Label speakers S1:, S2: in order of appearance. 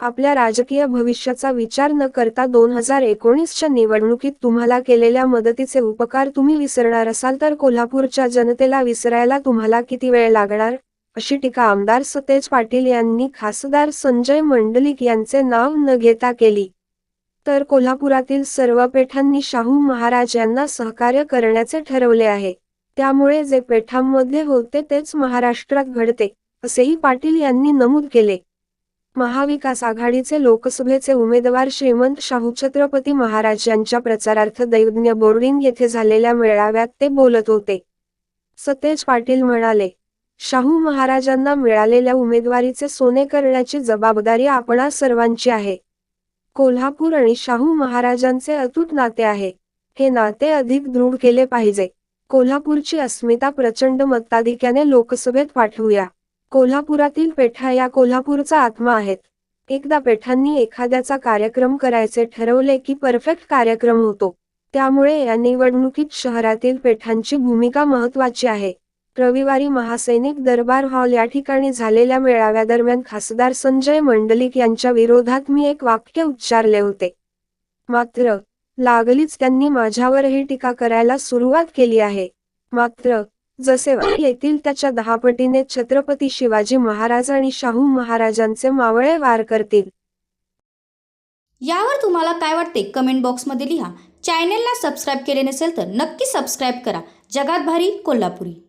S1: आपल्या राजकीय भविष्याचा विचार न करता दोन हजार एकोणीसच्या निवडणुकीत तुम्हाला केलेल्या मदतीचे उपकार तुम्ही विसरणार असाल तर कोल्हापूरच्या जनतेला विसरायला तुम्हाला किती वेळ लागणार? अशी टीका आमदार सतेज पाटील यांनी खासदार संजय मंडलिक यांचे नाव न घेता केली. तर कोल्हापुरातील सर्व पेठांनी शाहू महाराज यांना सहकार्य करण्याचे ठरवले आहे. त्यामुळे जे पेठांमध्ये होते तेच महाराष्ट्रात घडते असेही पाटील यांनी नमूद केले. महाविकास आघाडीचे लोकसभेचे उमेदवार श्रीमंत शाहू छत्रपती महाराज यांच्या प्रचारार्थ दैवज्ञ बोर्डिंग येथे झालेल्या मेळाव्यात ते बोलत होते. सतेज पाटील म्हणाले शाहू महाराजांना मिळालेल्या उमेदवारीचे सोने करण्याची जबाबदारी आपणा सर्वांची आहे. कोल्हापूर आणि शाहू महाराजांचे अतूट नाते आहे. हे नाते अधिक दृढ केले पाहिजे. कोल्हापूरची अस्मिता प्रचंड मताधिक्याने लोकसभेत पाठवूया. कोल्हापुरातील पेठा या कोल्हापूरचा आत्मा आहेत. एकदा पेठांनी एखाद्याचा कार्यक्रम करायचे ठरवले की परफेक्ट कार्यक्रम होतो. त्यामुळे या निवडणुकीत शहरातील पेठांची भूमिका महत्वाची आहे. रविवारी महासैनिक दरबार हॉल या ठिकाणी झालेल्या मेळाव्यादरम्यान खासदार संजय मंडलिक यांच्या विरोधात मी एक वाक्य उच्चारले होते. मात्र लागलीच त्यांनी माझ्यावरही टीका करायला सुरुवात केली आहे. मात्र जसे येथील त्याच्या दहापटीने छत्रपती शिवाजी महाराज आणि शाहू महाराजांचे मावळे वार करतील.
S2: यावर तुम्हाला काय वाटते? कमेंट बॉक्समध्ये लिहा. चॅनेलला सबस्क्राईब केले नसेल तर नक्की सबस्क्राईब करा. जगात भारी कोल्हापुरी.